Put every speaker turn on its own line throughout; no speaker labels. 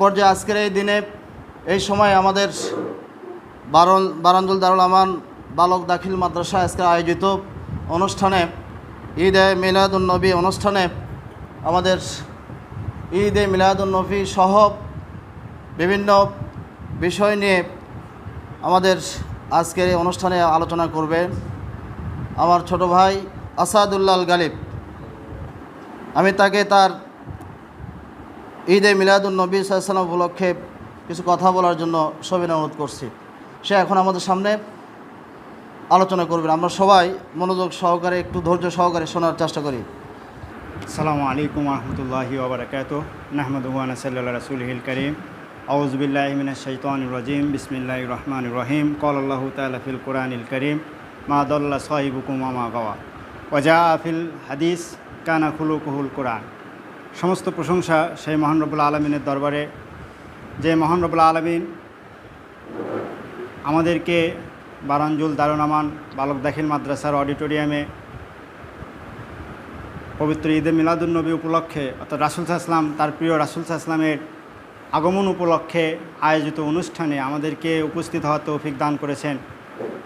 পর্যায়ে আজকের এই দিনে, এই সময় আমাদের বারন বারান্দুল দারুল আমান বালক দাখিল মাদ্রাসা আজকে আয়োজিত অনুষ্ঠানে ঈদ এ মিলাদুলনবী অনুষ্ঠানে আমাদের ঈদ এ মিলাদুলনবী সহ বিভিন্ন বিষয় নিয়ে আমাদের আজকের এই অনুষ্ঠানে আলোচনা করবে আমার ছোট ভাই আসাদুল্লাল গালিব। আমি তাকে তার ঈদে মিলাদুল নবী সাল্লাম উপলক্ষে কিছু কথা বলার জন্য সবিনয় অনুরোধ করছি। সে এখন আমাদের সামনে আলোচনা করবেন আমরা সবাই মনোযোগ সহকারে, একটু ধৈর্য সহকারে শোনার চেষ্টা করি।
আসসালামু আলাইকুম রহমতুল্লাহি ওবরাকাত নাহমদুয়ান সাল্লা রসুলহিল করিম। আউজবিল্লাহমিন শৈতান রাজিম। বিসমিল্লাহ রহমান রহিম। কল কল্লাহ তালফিল কোরআনিল করিম। মাদল্লা সাহিবুকুম আমা গাওয়া। ওজা আফিল হাদিস। কানা খুলুকুহুল কোরআন। সমস্ত প্রশংসা সেই মহান রবুল্লা আলমিনের দরবারে। যে মহান রবুল্লা আলমিন আমাদেরকে বারাঞ্জুল দারুনামান, বালক দাখিল মাদ্রাসার অডিটোরিয়ামে পবিত্র ঈদে মিলাদুলনবী উপলক্ষে, অর্থাৎ রাসুল সাহসলাম তার প্রিয় রাসুল সাহসলামের আগমন উপলক্ষে আয়োজিত অনুষ্ঠানে আমাদেরকে উপস্থিত হওয়ার তৌফিক দান করেছেন।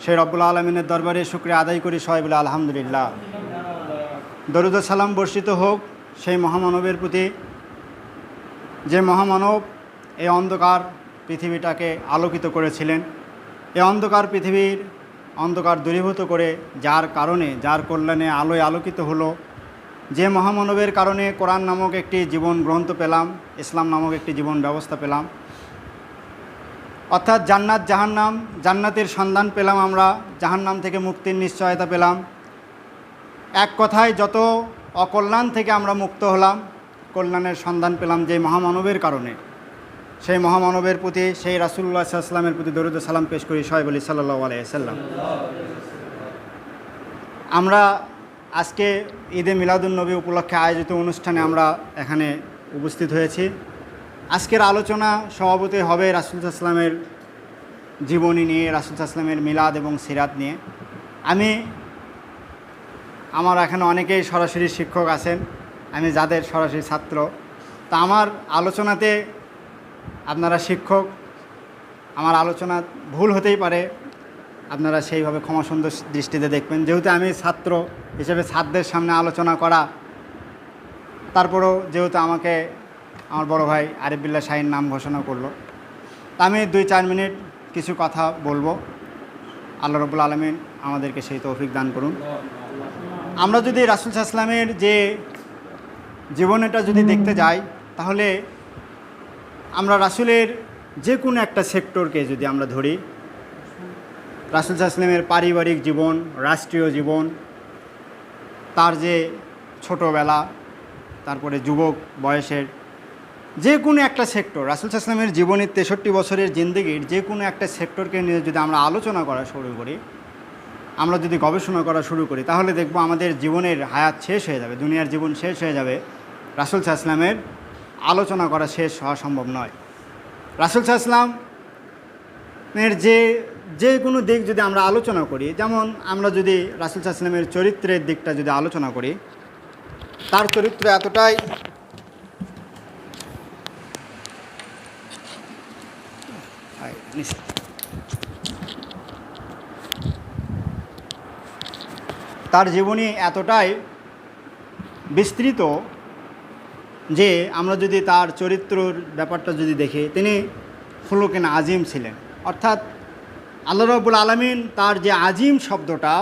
সেই রব্বুল আলমিনের দরবারে শুক্রিয়া আদায় করি, সবাই বলে আলহামদুলিল্লাহ। দরুদ সালাম বর্ষিত হোক সেই মহামানবের প্রতি যে মহামানব এই অন্ধকার পৃথিবীটাকে আলোকিত করেছিলেন, এই অন্ধকার পৃথিবীর অন্ধকার দূরীভূত করে যার কারণে, যার কল্যাণে আলোয় আলোকিত হলো, যে মহামানবের কারণে কোরআন নামক একটি জীবন গ্রন্থ পেলাম, ইসলাম নামক একটি জীবন ব্যবস্থা পেলাম। অর্থাৎ জান্নাত, জাহান্নাম, জান্নাতের সন্ধান পেলাম আমরা, জাহান্নাম থেকে মুক্তির নিশ্চয়তা পেলাম। এক কথায় যত অকল্যাণ থেকে আমরা মুক্ত হলাম, কল্যাণের সন্ধান পেলাম যে মহামানবের কারণে। সেই মহামানবের প্রতি, সেই রাসুল্লাহ সাল্লামের প্রতি দরুদ সালাম পেশ করি সবাই বলি সাল্লাহ আলাইসাল্লাম আমরা আজকে ঈদে মিলাদুলনবী উপলক্ষে আয়োজিত অনুষ্ঠানে আমরা এখানে উপস্থিত হয়েছি। আজকের আলোচনা সভাপতি হবে রাসুল জীবনী নিয়ে, রাসুল মিলাদ এবং সিরাত নিয়ে। আমি আমার এখানে অনেকেই সরাসরি শিক্ষক আছেন, আমি যাদের সরাসরি ছাত্র। তা আমার আলোচনাতে আপনারা শিক্ষক, আমার আলোচনা ভুল হতেই পারে, আপনারা সেইভাবে ক্ষমা সুন্দর দৃষ্টিতে দেখবেন। যেহেতু আমি ছাত্র হিসেবে ছাত্রদের সামনে আলোচনা করা, তারপরেও যেহেতু আমাকে আমার বড় ভাই আরিফুল্লাহ শাহিন নাম ঘোষণা করল। তা আমি দুই চার মিনিট কিছু কথা বলব। আল্লাহ রবুল আলমিন আমাদেরকে সেই তৌফিক দান করুন। আমরা যদি রাসুল সাহসলামের যে জীবনটা যদি দেখতে যাই তাহলে আমরা রাসুলের যে কোনো একটা সেক্টরকে যদি আমরা ধরি রাসুল সাহসলামের পারিবারিক জীবন রাষ্ট্রীয় জীবন তার যে ছোটোবেলা তারপরে যুবক বয়সের যে কোনো একটা সেক্টর রাসুল সাহসলামের জীবনের তেষট্টি বছরের জিন্দগির যে কোনো একটা সেক্টরকে নিয়ে যদি আমরা আলোচনা করা শুরু করি আমরা যদি গবেষণা করা শুরু করি তাহলে দেখব আমাদের জীবনের হায়াত শেষ হয়ে যাবে দুনিয়ার জীবন শেষ হয়ে যাবে। রাসুল সাহসলামের আলোচনা করা শেষ হওয়া সম্ভব নয়। রাসুল সাহসলামের যে যে কোনো দিক যদি আমরা আলোচনা করি যেমন আমরা যদি রাসুল সাহসলামের চরিত্রের দিকটা যদি আলোচনা করি তার চরিত্র এতটাই আয়, তার জীবনী এতটাই বিস্তৃত যে আমরা যদি তার চরিত্রর ব্যাপারটা যদি দেখি, তিনি ফুলকেন আজিম ছিলেন। অর্থাৎ আল্লাহ রবুল আলমিন তার যে আজিম শব্দটা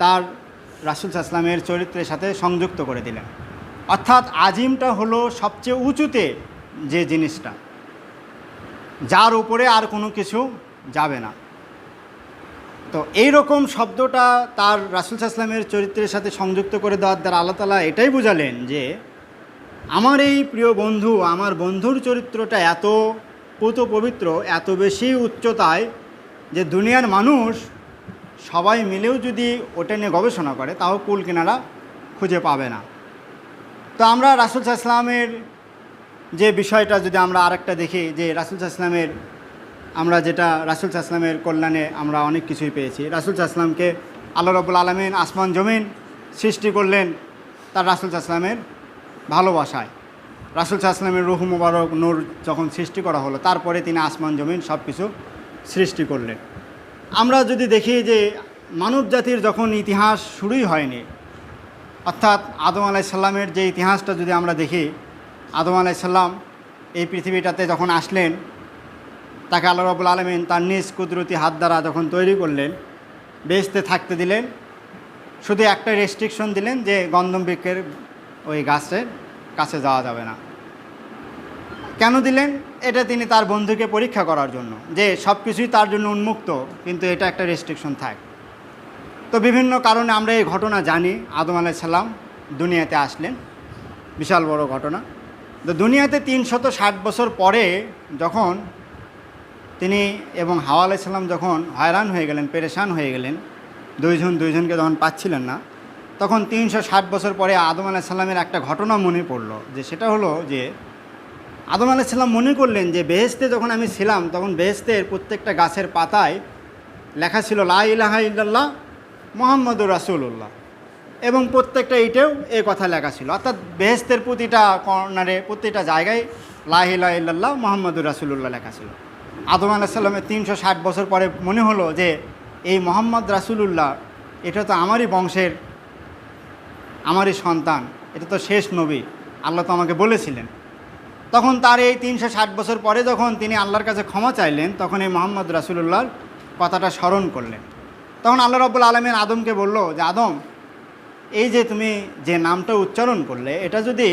তার রাসুল সাসলামের চরিত্রের সাথে সংযুক্ত করে দিলেন। অর্থাৎ আজিমটা হলো সবচেয়ে উঁচুতে যে জিনিসটা, যার উপরে আর কোনো কিছু যাবে না। তো এই রকম শব্দটা তার রাসুল সাসলামের চরিত্রের সাথে সংযুক্ত করে দেওয়ার দ্বারা আল্লাহ তালা এটাই বোঝালেন যে আমার এই প্রিয় বন্ধু, আমার বন্ধুর চরিত্রটা এত পুত পবিত্র এত বেশি উচ্চতায় যে দুনিয়ার মানুষ সবাই মিলেও যদি ওটা নিয়ে গবেষণা করে, তাও কুল কিনারা খুঁজে পাবে না। তো আমরা রাসুল সাহসলামের যে বিষয়টা যদি আমরা আরেকটা দেখি, যে রাসুল সাহসলামের আমরা যেটা রাসুল সাহসলামের কল্যাণে আমরা অনেক কিছুই পেয়েছি। রাসুল সাহসলামকে আল্লাহ রবুল আলমিন আসমান, জমিন সৃষ্টি করলেন তার রাসুল সাহসলামের ভালোবাসায়। রাসুল সাহা রুহু মুবারক, নূর যখন সৃষ্টি করা হলো, তারপরে তিনি আসমান, জমিন সব কিছু সৃষ্টি করলেন। আমরা যদি দেখি যে মানব জাতির যখন ইতিহাস শুরুই হয়নি, অর্থাৎ আদম আলাইসাল্লামের যে ইতিহাসটা যদি আমরা দেখি, আদম আলাইসাল্লাম এই পৃথিবীটাতে যখন আসলেন তাকে আল্লাহ রবুল আলমিন তার নিজ কুদরতি হাত দ্বারা যখন তৈরি করলেন বেসতে থাকতে দিলেন, শুধু একটা রেস্ট্রিকশন দিলেন যে গন্ধম বৃক্ষের ওই গাছের কাছে যাওয়া যাবে না। কেন দিলেন? এটা তিনি তার বন্ধুকে পরীক্ষা করার জন্য যে সব কিছুই তার জন্য উন্মুক্ত, কিন্তু এটা একটা রেস্ট্রিকশন থাক। তো বিভিন্ন কারণে আমরা এই ঘটনা জানি, আদম আলাইসাল্লাম দুনিয়াতে আসলেন, বিশাল বড় ঘটনা। তো দুনিয়াতে তিনশত ষাট বছর পরে যখন তিনি এবং হাওয়া আলাইসাল্লাম যখন হয়রান হয়ে গেলেন, পেরেশান হয়ে গেলেন, দুইজন, দুইজনকে যখন পাচ্ছিলেন না, তখন তিনশো ষাট বছর পরে আদম আলাইসাল্লামের একটা ঘটনা মনে পড়ল, যে সেটা হলো যে আদম আলাইসাল্লাম মনে করলেন যে বেহেস্তে যখন আমি ছিলাম, তখন বেহেস্তের প্রত্যেকটা গাছের পাতায় লেখা ছিল, লা ইলাহা ইল্লাল্লাহ মোহাম্মদুর রাসুল্লাহ এবং প্রত্যেকটা ইটেও এই কথা লেখা ছিল। অর্থাৎ বেহেস্তের প্রতিটা কর্নারে প্রতিটা জায়গায় লা ইলাহা ইল্লাল্লাহ মোহাম্মদুর রাসুল্লাহ লেখা ছিল। আদম আলাহিসাল্লামের তিনশো ষাট বছর পরে মনে হলো যে এই মোহাম্মদ রাসুলুল্লাহ, এটা তো আমারই বংশের, আমারই সন্তান, এটা তো শেষ নবী, আল্লাহ তো আমাকে বলেছিলেন। তখন তার এই তিনশো ষাট বছর পরে যখন তিনি আল্লাহর কাছে ক্ষমা চাইলেন, তখন এই মোহাম্মদ রাসুলুল্লাহর কথাটা স্মরণ করলেন। তখন আল্লাহ রব্বুল আলমিন আদমকে বলল যে, আদম, এই যে তুমি যে নামটা উচ্চারণ করলে, এটা যদি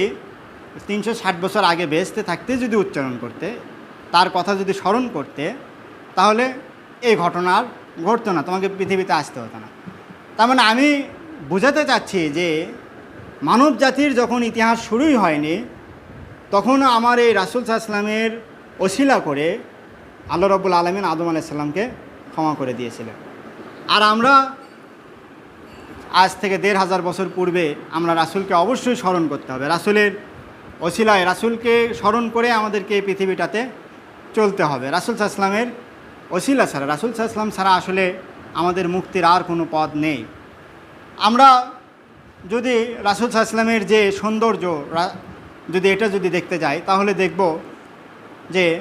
তিনশো ষাট বছর আগে বেসতে থাকতে যদি উচ্চারণ করতে তার কথা যদি স্মরণ করতে, তাহলে এই ঘটনা আর ঘটতো না, তোমাকে পৃথিবীতে আসতে হতো না। তার মানে আমি বোঝাতে চাচ্ছি যে মানব জাতির যখন ইতিহাস শুরুই হয়নি, তখন আমার এই রাসুল সাহা ওসিলা করে আল্লাহ রব্বুল আলমিন আদম আলাইসাল্লামকে ক্ষমা করে দিয়েছিলেন। আর আমরা আজ থেকে দেড় হাজার বছর পূর্বে আমরা রাসুলকে অবশ্যই স্মরণ করতে হবে। রাসুলের ওসিলায় রাসুলকে স্মরণ করে আমাদেরকে এই পৃথিবীটাতে চলতে হবে। রাসুল সাহা ওসিলা ছাড়া, রাসুল সাহা ছাড়া আসলে আমাদের মুক্তির আর কোনো পথ নেই। আমরা যদি রাসুল সাহা যে সৌন্দর্য যদি এটা যদি দেখতে যাই, তাহলে দেখব যে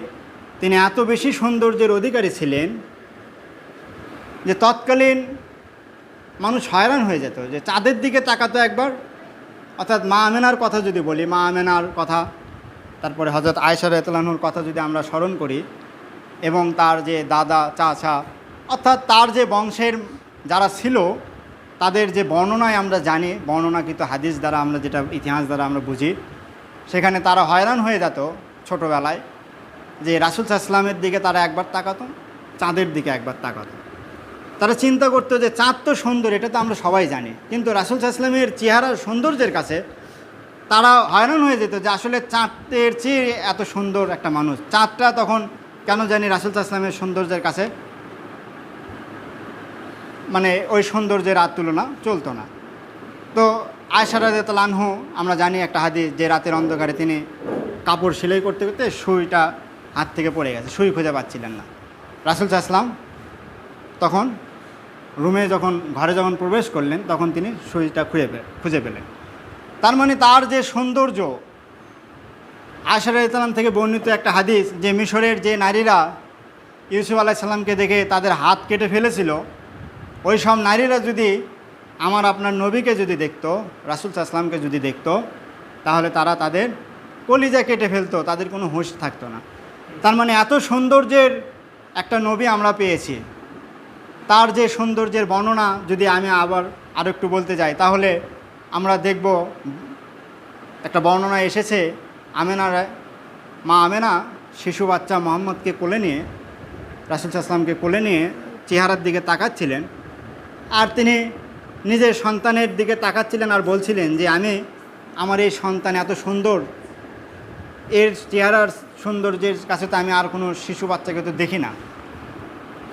তিনি এত বেশি সৌন্দর্যের অধিকারী ছিলেন যে তৎকালীন মানুষ হয়রান হয়ে যেত। যে চাঁদের দিকে তাকাতো একবার, অর্থাৎ মা আমেনার কথা যদি বলি, মা আমেনার কথা তারপরে হজরত আয়সা রেতলানুর কথা যদি আমরা স্মরণ করি, এবং তার যে দাদা, চাচা, অর্থাৎ তার যে বংশের যারা ছিল, তাদের যে বর্ণনায় আমরা জানি, বর্ণনাকৃত হাদিস দ্বারা আমরা যেটা, ইতিহাস দ্বারা আমরা বুঝি, সেখানে তারা হয়রান হয়ে যেত ছোটোবেলায় যে রাসুল ইসলামের দিকে তারা একবার তাকাতো, চাঁদের দিকে একবার তাকাতো। তারা চিন্তা করতো যে চাঁদ তো সুন্দর, এটা তো আমরা সবাই জানি। কিন্তু রাসুল ইসলামের চেহারার সৌন্দর্যের কাছে তারা হয়রান হয়ে যেত যে আসলে চাঁদের চেয়ে এত সুন্দর একটা মানুষ। চাঁদটা তখন কেন জানি রাসুল ইসলামের সৌন্দর্যের কাছে মানে ওই সৌন্দর্যের আর তুলনা চলতো না। তো আয়সারাদলানহু আমরা জানি একটা হাদিস যে রাতের অন্ধকারে তিনি কাপড় সেলাই করতে করতে সুইটা হাত থেকে পড়ে গেছে, সুই খুঁজে পাচ্ছিলেন না। রাসুল ইসলাম তখন রুমে যখন, ঘরে যখন প্রবেশ করলেন, তখন তিনি সুইটা খুঁজে খুঁজে পেলেন। তার মানে তার যে সৌন্দর্য আয়সার ইসলাম থেকে বর্ণিত একটা হাদিস যে মিশরের যে নারীরা ইউসুফ আলাহ সাল্লামকে দেখে তাদের হাত কেটে ফেলেছিল, ওই সব নারীরা যদি আমার আপনার নবীকে যদি দেখতো, রাসুল সাল্লামকে যদি দেখত, তাহলে তারা তাদের কলিজা কেটে ফেলতো, তাদের কোনো হুঁশ থাকতো না। তার মানে এত সৌন্দর্যের একটা নবী আমরা পেয়েছি। তার যে সৌন্দর্যের বর্ণনা যদি আমি আবার আরও একটু বলতে যাই, তাহলে আমরা দেখব, একটা বর্ণনা এসেছে আমেনার মা আমেনা শিশু বাচ্চা মোহাম্মদকে কোলে নিয়ে, রাসুল আসলামকে কোলে নিয়ে চেহারার দিকে তাকাচ্ছিলেন। আর তিনি নিজের সন্তানের দিকে তাকাচ্ছিলেন আর বলছিলেন যে, আমি আমার এই সন্তান এত সুন্দর। এর চেহারার সৌন্দর্যের কাছে তো আমি আর কোনো শিশু বাচ্চাকে তো দেখি না।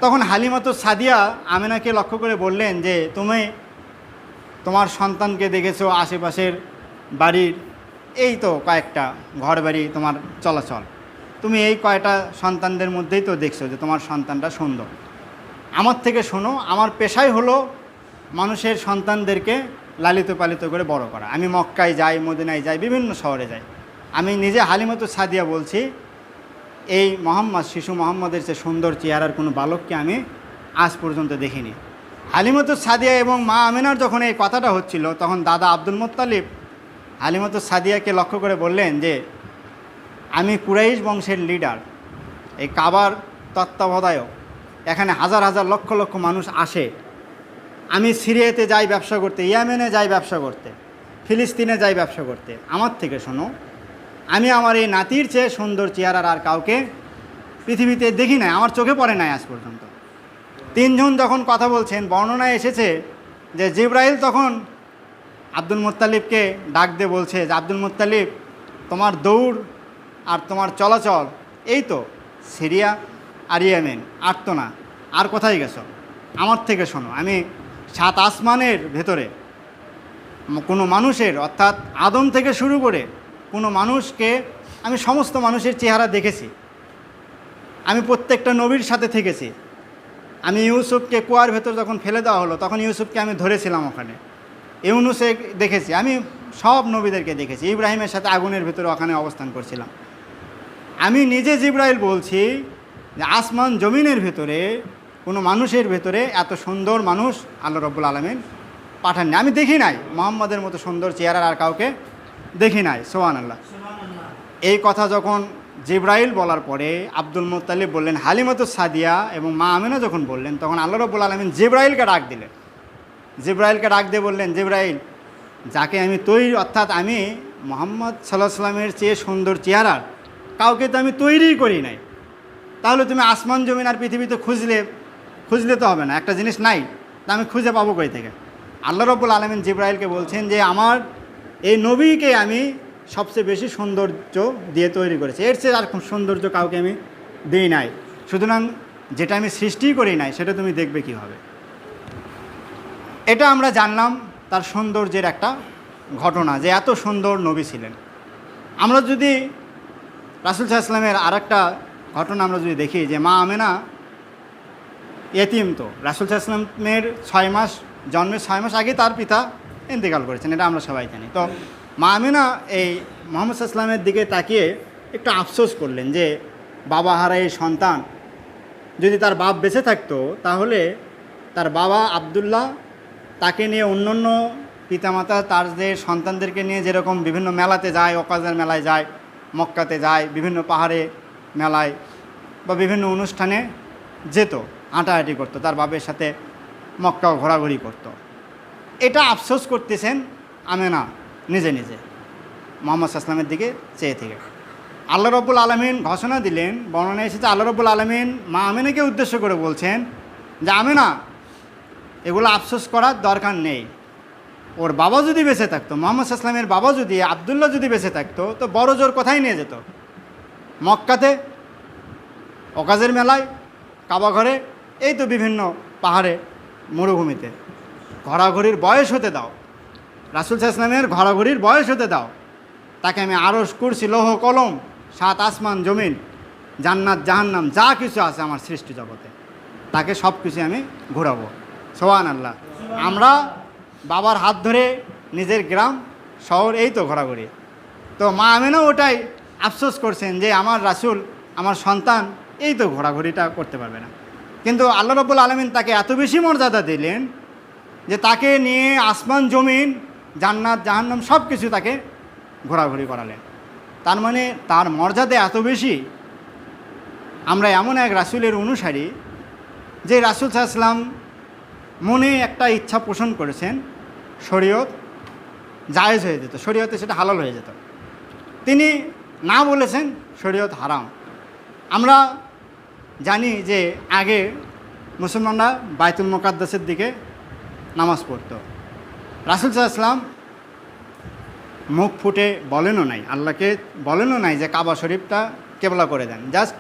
তখন হালিমাতো সাদিয়া আমেনাকে লক্ষ্য করে বললেন যে, তুমি তোমার সন্তানকে দেখেছ আশেপাশের বাড়ির? এই তো কয়েকটা ঘর বাড়ি তোমার চলাচল। তুমি এই কয়টা সন্তানদের মধ্যেই তো দেখছ যে তোমার সন্তানটা সুন্দর আমার থেকে শোনো, আমার পেশাই হলো মানুষের সন্তানদেরকে লালিত পালিত করে বড় করা। আমি মক্কায় যাই, মদিনায় যাই, বিভিন্ন শহরে যাই। আমি নিজে হালিমতো সাদিয়া বলছি, এই মোহাম্মদ, শিশু মোহাম্মদের যে সুন্দর চেহারার কোনো বালককে আমি আজ পর্যন্ত দেখিনি। হালিমতো সাদিয়া এবং মা আমিনার যখন এই কথাটা হচ্ছিল, তখন দাদা আব্দুল মোত্তালিব হালিমতো সাদিয়াকে লক্ষ্য করে বললেন যে, আমি কুরাইশ বংশের লিডার এই কাবার তত্ত্বাবধায়ক। এখানে হাজার হাজার লক্ষ লক্ষ মানুষ আসে। আমি সিরিয়াতে যাই ব্যবসা করতে, ইয়ামেনে যাই ব্যবসা করতে, ফিলিস্তিনে যাই ব্যবসা করতে। আমার থেকে শোনো, আমি আমার এই নাতির চেয়ে সুন্দর চেহারার আর কাউকে পৃথিবীতে দেখি নাই, আমার চোখে পড়ে নাই আজ পর্যন্ত। তিনজন যখন কথা বলছেন বর্ণনায় এসেছে যে জিব্রাইল তখন আব্দুল মুত্তালিবকে ডাক দিয়ে বলছে যে, আব্দুল মুত্তালিব, তোমার দৌড় আর তোমার চলাচল, এই তো, সিরিয়া আর ইয়েমেন, আর তো না, আর কোথায় গেছো? আমার থেকে শোনো, আমি সাত আসমানের ভেতরে, কোনো মানুষের, অর্থাৎ আদম থেকে শুরু করে কোনো মানুষকে আমি সমস্ত মানুষের চেহারা দেখেছি। আমি প্রত্যেকটা নবীর সাথে থেকেছি। আমি ইউসুফকে কুয়ার ভেতর যখন ফেলে দেওয়া হলো, তখন ইউসুফকে আমি ধরেছিলাম ওখানে। ইউনুসে দেখেছি, আমি সব নবীদেরকে দেখেছি, ইব্রাহিমের সাথে আগুনের ভেতরে ওখানে অবস্থান করছিলাম। আমি নিজে জিব্রাইল বলছি যে আসমান জমিনের ভেতরে, কোনো মানুষের ভেতরে এত সুন্দর মানুষ আল্লাহ রব্বুল আলমিন পাঠাননি। আমি দেখি নাই, মোহাম্মদের মতো সুন্দর চেহারার আর কাউকে দেখি নাই সোহান আল্লাহ এই কথা যখন জিব্রাইল বলার পরে আব্দুল মুত্তালিব বললেন, হালিমাতুস সাদিয়া এবং মা আমিনা যখন বললেন, তখন আল্লাহ রব্বুল আলমিন জিব্রাইলকে ডাক দিলেন। জিব্রাইলকে ডাক দিয়ে বললেন, জিব্রাইল, যাকে আমি তৈরি, অর্থাৎ আমি মোহাম্মদ সাল্লাহ সাল্লামের চেয়ে সুন্দর চেহারার কাউকে তো আমি তৈরিই করি নাই। তাহলে তুমি আসমান, জমিন আর পৃথিবীতে খুঁজলে খুঁজলে তো হবে না। একটা জিনিস নাই, তা আমি খুঁজে পাবো কই থেকে? আল্লাহ রব্বুল আলমিন জিব্রাইলকে বলছেন যে, আমার এই নবীকে আমি সবচেয়ে বেশি সৌন্দর্য দিয়ে তৈরি করেছে। এর চেয়ে আর সৌন্দর্য কাউকে আমি দিই নাই। সুতরাং যেটা আমি সৃষ্টি করি নাই, সেটা তুমি দেখবে কীভাবে। এটা আমরা জানলাম তার সৌন্দর্যের একটা ঘটনা, যে এত সুন্দর নবী ছিলেন। আমরা যদি রাসুল সাহা আর একটা ঘটনা আমরা যদি দেখি, যে মা আমেনা এতিম তো, রাসুল সাহা ছয় মাস, জন্মের ছয় মাস আগে তার পিতা ইন্তেকাল করেছেন, এটা আমরা সবাই জানি। তো মা আমিনা এই মোহাম্মদ সাল্লামের দিকে তাকিয়ে একটু আফসোস করলেন যে বাবা হারা এই সন্তান। যদি তার বাপ বেঁচে থাকতো, তাহলে তার বাবা আবদুল্লাহ তাকে নিয়ে অন্য অন্য পিতামাতা তার যে সন্তানদেরকে নিয়ে যেরকম বিভিন্ন মেলাতে যায় অকাজের মেলায় যায়, মক্কাতে যায়, বিভিন্ন পাহাড়ে মেলায় বা বিভিন্ন অনুষ্ঠানে যেত, হাঁটাহাঁটি করতো, তার বাপের সাথে মক্কাও ঘোরাঘুরি করতো। এটা আফসোস করতেছেন আমেনা। নিজে নিজে, মোহাম্মদ আসলামের দিকে চেয়ে থেকে। আল্লাহ রব্বুল আলমিন ঘোষণা দিলেন, বর্ণনা এসেছে, আল্লাহ রব্বুল আলমিন মা আমিনাকে উদ্দেশ্য করে বলছেন যে, আমেনা, এগুলো আফসোস করার দরকার নেই। ওর বাবা যদি বেঁচে থাকতো, মোহাম্মদ আসলামের বাবা যদি, আবদুল্লাহ যদি বেঁচে থাকতো, তো বড় জোর কোথায় নিয়ে যেত? মক্কাতে অকাজের মেলায়, কাবা ঘরে, এই তো বিভিন্ন পাহাড়ে, মরুভূমিতে। ঘোরাঘুরির বয়স হতে দাও। রাসুল ইসলামের ঘোরাঘুরির বয়স হতে দাও। তাকে আমি আরস করছি লৌহ, কলম, সাত আসমান, জমিন, জান্নাত, জাহান্নাম, যা কিছু আছে আমার সৃষ্টি জগতে, তাকে সব কিছু আমি ঘোরাবো। সোহান আল্লাহ আমরা বাবার হাত ধরে নিজের গ্রাম, শহর, এই তো ঘোরাঘুরি। তো মা আমিনও ওটাই আফসোস করছেন যে আমার রাসুল, আমার সন্তান, এই তো ঘোরাঘুরিটা করতে পারবে না। কিন্তু আল্লাহ রব্বুল আলমিন তাকে এত বেশি মর্যাদা দিলেন যে তাকে নিয়ে আসমান, জমিন জান্নাত, জাহান্নাম সব কিছু তাকে ঘোরাঘুরি করালেন। তার মানে তার মর্যাদা এত বেশি, আমরা এমন এক রাসুলের অনুসারী, যে রাসুল সাহা মনে একটা ইচ্ছা পোষণ করেছেন, শরীয়ত জায়েজ হয়ে যেত, শরীয়তে সেটা হালাল হয়ে যেত। তিনি না বলেছেন শরীয়ত হারাম। আমরা জানি যে আগে মুসলমানরা বাইতুল মোকাদ্দাসের দিকে নামাজ পড়তো। রাসুল সাল্লাম মুখ ফুটে বলেনও নাই, আল্লাহকে বলেনও নাই যে কাবা শরীফটা কেবলা করে দেন। জাস্ট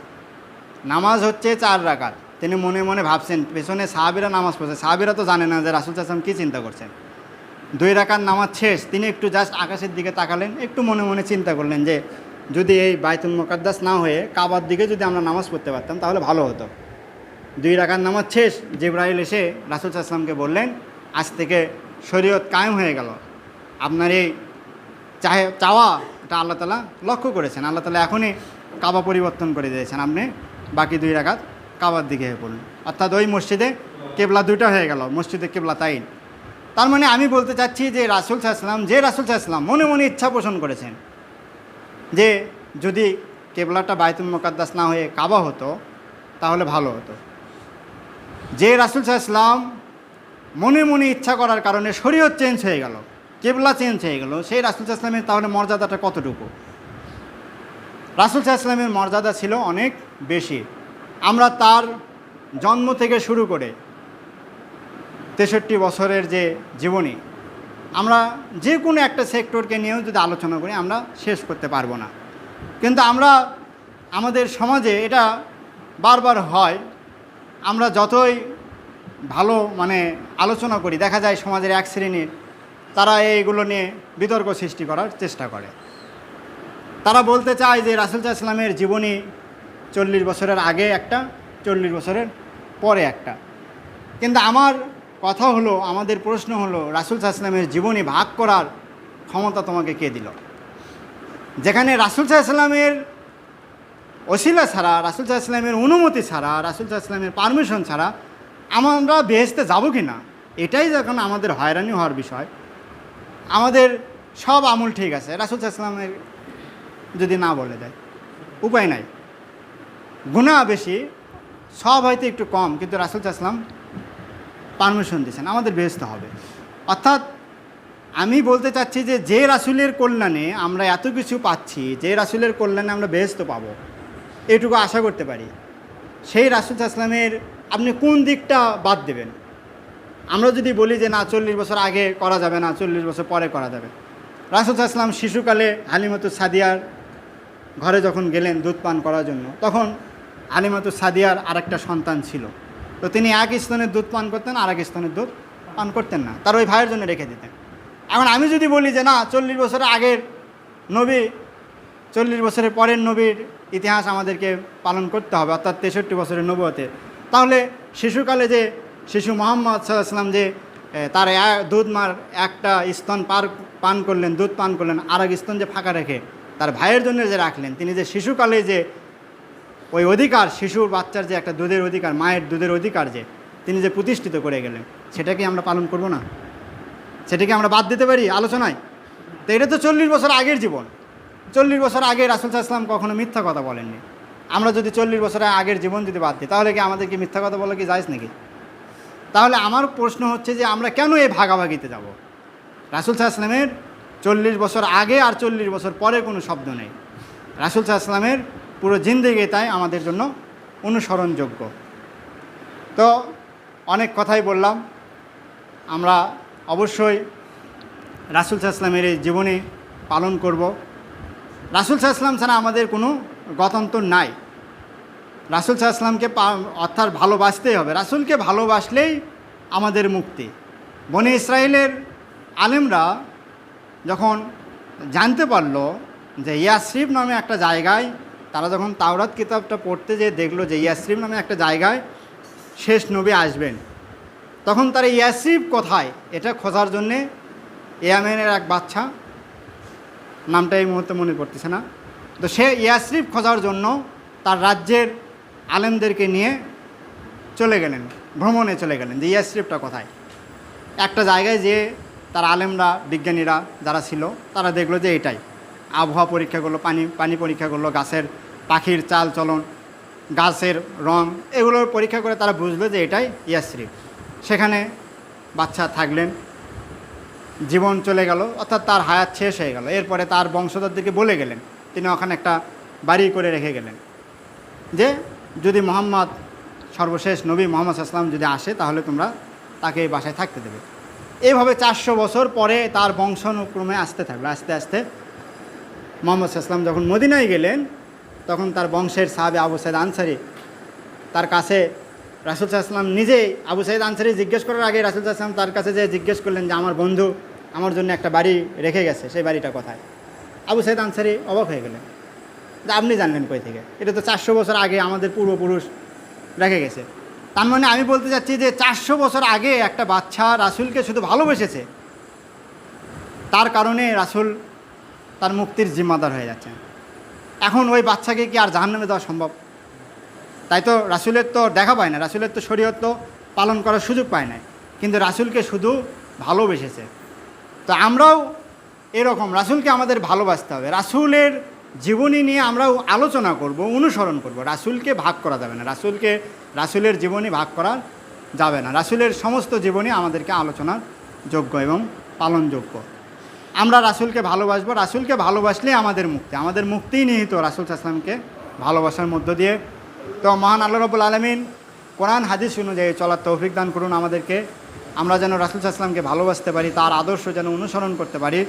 নামাজ হচ্ছে চার রাকাত। তিনি মনে মনে ভাবছেন, পেছনে সাহাবিরা নামাজ পড়ছে। সাহাবিরা তো জানে না যে রাসুল সাল্লাম কী চিন্তা করছেন। দুই রাকাত নামাজ শেষ, তিনি একটু জাস্ট আকাশের দিকে তাকালেন, একটু মনে মনে চিন্তা করলেন যে যদি এই বাইতুল মোকাদ্দাস না হয়ে কাবার দিকে যদি আমরা নামাজ পড়তে পারতাম, তাহলে ভালো হতো। দুই রাকাত নামাজ শেষ, জিব্রাইল এসে রাসুল সাল্লামকে বললেন, আজ থেকে শরীয়ত কায়েম হয়ে গেল। আপনার এই চাহে, চাওয়া, এটা আল্লাহ তালা লক্ষ্য করেছেন। আল্লাহ তালা এখনই কাবা পরিবর্তন করে দিয়েছেন। আপনি বাকি দুই রাখাত কাবার দিকে হয়ে পড়ুন। অর্থাৎ ওই মসজিদে কেবলা দুইটা হয়ে গেল, মসজিদে কেবলা তাই তার মানে আমি বলতে চাচ্ছি যে রাসুল সাহা যে রাসুল সাহা মনে মনে ইচ্ছা পোষণ করেছেন যে যদি কেবলাটা বায়তুল মোকাদ্দাস না হয়ে কাবা হতো, তাহলে ভালো হতো। যে রাসুল সাহা মনে মনে ইচ্ছা করার কারণে শরীয়ত চেঞ্জ হয়ে গেল, কেবলা চেঞ্জ হয়ে গেল। সেই রাসুল ইসলামের তাহলে মর্যাদাটা কতটুকু? রাসুল ইসলামের মর্যাদা ছিল অনেক বেশি। আমরা তার জন্ম থেকে শুরু করে তেষট্টি বছরের যে জীবনী, আমরা যে কোনো একটা সেক্টরকে নিয়েও যদি আলোচনা করি, আমরা শেষ করতে পারব না। কিন্তু আমরা, আমাদের সমাজে এটা বারবার হয়, আমরা যতই ভালো মানে আলোচনা করি। দেখা যায় সমাজের এক শ্রেণির তারা এইগুলো নিয়ে বিতর্ক সৃষ্টি করার চেষ্টা করে। তারা বলতে চায় যে রাসুল ইসলামের জীবনী চল্লিশ বছরের আগে একটা, চল্লিশ বছরের পরে একটা। কিন্তু আমার কথা হলো, আমাদের প্রশ্ন হলো, রাসুল ইসলামের জীবনী ভাগ করার ক্ষমতা তোমাকে কে দিল? যেখানে রাসুল ইসলামের অশিলা ছাড়া, রাসুল ইসলামের অনুমতি ছাড়া, রাসুল ইসলামের পারমিশন ছাড়া আমরা বেহেস্তে যাব কি না এটাই যখন আমাদের হয়রানি হওয়ার বিষয়। আমাদের সব আমল ঠিক আছে। রাসুল ইসলামের যদি না বলে দেয়, উপায় নাই। গুণা বেশি, সব হয়তো একটু কম, কিন্তু রাসুল ইসলাম পারমিশন দিয়েছেন। আমাদের বেহেস্ত হবে। অর্থাৎ আমি বলতে চাচ্ছি যে যে রাসুলের কল্যাণে আমরা এত কিছু পাচ্ছি, যে রাসুলের কল্যাণে আমরা বেহেস্ত পাবো, এটুকু আশা করতে পারি। সেই রাসুল ইসলামের আপনি কোন দিকটা বাদ দেবেন? আমরা যদি বলি যে না, চল্লিশ বছর আগে করা যাবে না, চল্লিশ বছর পরে করা যাবে। রাসুল ইসলাম শিশুকালে হালিমতু সাদিয়ার ঘরে যখন গেলেন দুধ পান করার জন্য, তখন হালিমাতু সাদিয়ার আরেকটা সন্তান ছিল। তো তিনি এক স্তনের দুধ পান করতেন আর এক স্তনের দুধ পান করতেন না। তার ওই ভাইয়ের জন্য রেখে দিতেন। এখন আমি যদি বলি যে না, চল্লিশ বছরের আগের নবী, চল্লিশ বছরের পরের নবীর ইতিহাস আমাদেরকে পালন করতে হবে, অর্থাৎ তেষট্টি বছরের নবুয়তে তাহলে শিশুকালে যে শিশু মোহাম্মদ সাল্লাম যে তার দুধ মার একটা স্তন পার, পান করলেন, দুধ পান করলেন আর এক স্তন যে ফাঁকা রেখে তার ভাইয়ের জন্য যে রাখলেন, তিনি যে শিশুকালে যে ওই অধিকার, শিশুর বাচ্চার যে একটা দুধের অধিকার, মায়ের দুধের অধিকার যে, তিনি যে প্রতিষ্ঠিত করে গেলেন, সেটা কি আমরা পালন করব না? সেটাকে আমরা বাদ দিতে পারি আলোচনায়? তো এটা তো চল্লিশ বছর আগের জীবন। চল্লিশ বছর আগে রাসুল সাহা ইসলাম কখনো মিথ্যা কথা বলেননি। আমরা যদি চল্লিশ বছরের আগের জীবন যদি বাদ দিই, তাহলে কি আমাদের কি মিথ্যা কথা বলা কি যাইজ নাকি? তাহলে আমার প্রশ্ন হচ্ছে যে আমরা কেন এই ভাগাভাগিতে যাব? রাসুল ইসলামের চল্লিশ বছর আগে আর চল্লিশ বছর পরে কোনো শব্দ নেই। রাসুল ইসলামের পুরো জিন্দেগি তাই আমাদের জন্য অনুসরণযোগ্য। তো অনেক কথাই বললাম। আমরা অবশ্যই রাসুল ইসলামের এই জীবনী পালন করব। রাসুল ইসলাম ছাড়া আমাদের কোনো গতান্তর নাই। রাসুল সাহা পা- অর্থাৎ ভালোবাসতেই হবে। রাসুলকে ভালোবাসলেই আমাদের মুক্তি। বনে ইসরায়েলের আলেমরা যখন জানতে পারল যে ইয়াসরিফ নামে একটা জায়গায়, তারা যখন তাওরাত কিতাবটা পড়তে যেয়ে দেখল যে ইয়াসরিফ নামে একটা জায়গায় শেষ নবী আসবেন, তখন তারা ইয়াসরিফ কোথায়? এটা খোঁজার জন্যে ইয়ামেনের এক বাচ্চা নামটা এই মুহূর্তে মনে পড়তেছে না। তো সে ইয়াসরিফ খোঁজার জন্য তার রাজ্যের আলেমদেরকে নিয়ে চলে গেলেন, ভ্রমণে চলে গেলেন, যে ইয়াসরিফটা কোথায়? একটা জায়গায় যে তার আলেমরা, বিজ্ঞানীরা যারা ছিল, তারা দেখল যে এটাই। আবহাওয়া পরীক্ষা করল, পানি পানি পরীক্ষা করল, গাছের পাখির চাল চলন, গাছের রং এগুলোর পরীক্ষা করে তারা বুঝলো যে এটাই ইয়াসরিফ। সেখানে বাচ্চা থাকলেন, জীবন চলে গেল, অর্থাৎ তার হায়াত শেষ হয়ে গেল। এরপরে তার বংশধরদেরকে বলে গেলেন তিনি ওখানে একটা বাড়ি করে রেখে গেলেন। যে যদি মোহাম্মদ সর্বশেষ নবী মোহাম্মদ আসলাম যদি আসে, তাহলে তোমরা তাকে এই বাসায় থাকতে দেবে। এইভাবে চারশো বছর পরে তার বংশানুক্রমে আসতে থাকল। আস্তে আস্তে মোহাম্মদ আসলাম যখন মদিনায় গেলেন, তখন তার বংশের সাহাবে আবু সাইদ আনসারি তার কাছে রাসুল সাল্লাম নিজেই আবু সাইদ আনসারি জিজ্ঞেস করার আগে রাসুল সাল্লাম তার কাছে যে জিজ্ঞেস করলেন যে, আমার বন্ধু আমার জন্য একটা বাড়ি রেখে গেছে, সেই বাড়িটা কোথায়? আবু সাইদ আনসারি অবাক হয়ে গেলেন। আপনি জানলেন কই থেকে? এটা তো চারশো বছর আগে আমাদের পূর্বপুরুষ রেখে গেছে। তার মানে আমি বলতে চাচ্ছি যে চারশো বছর আগে একটা বাচ্চা রাসুলকে শুধু ভালোবেসেছে, তার কারণে রাসুল তার মুক্তির জিম্মাদার হয়ে যাচ্ছেন। এখন ওই বাচ্চাকে কি আর জাহান্নামে দেওয়া সম্ভব? তাই তো রাসুলের তো দেখা পায় না, রাসুলের তো শরীয়ত তো পালন করার সুযোগ পায় না কিন্তু রাসুলকে শুধু ভালোবেসেছে। তো আমরাও এরকম, রাসুলকে আমাদের ভালোবাসতে হবে। রাসুলের জীবনী নিয়ে আমরাও আলোচনা করব, অনুসরণ করব। রাসুলকে ভাগ করা যাবে না। রাসুলকে, রাসুলের জীবনী ভাগ করা যাবে না। রাসুলের সমস্ত জীবনী আমাদেরকে আলোচনার যোগ্য এবং পালনযোগ্য। আমরা রাসুলকে ভালোবাসবো। রাসুলকে ভালোবাসলে আমাদের মুক্তি। আমাদের মুক্তিই নিহিত রাসুল সাসলামকে ভালোবাসার মধ্য দিয়ে। তো মহান আল্লাহ রবুল আলমিন কোরআন, হাদিস অনুযায়ী চলার তৌফিক দান করুন আমাদেরকে। আমরা যেন রাসুল সাসলামকে ভালোবাসতে পারি, তার আদর্শ যেন অনুসরণ করতে পারি।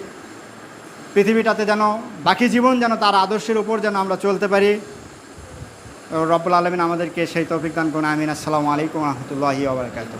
পৃথিবীটাতে যেন, বাকি জীবন যেন তার আদর্শের উপর যেন আমরা চলতে পারি। রব্বুল আলমিন আমাদেরকে সেই তৌফিক দান করুন। আমিন। আসসালামু আলাইকুম রহমতুল্লাহি আবরকাত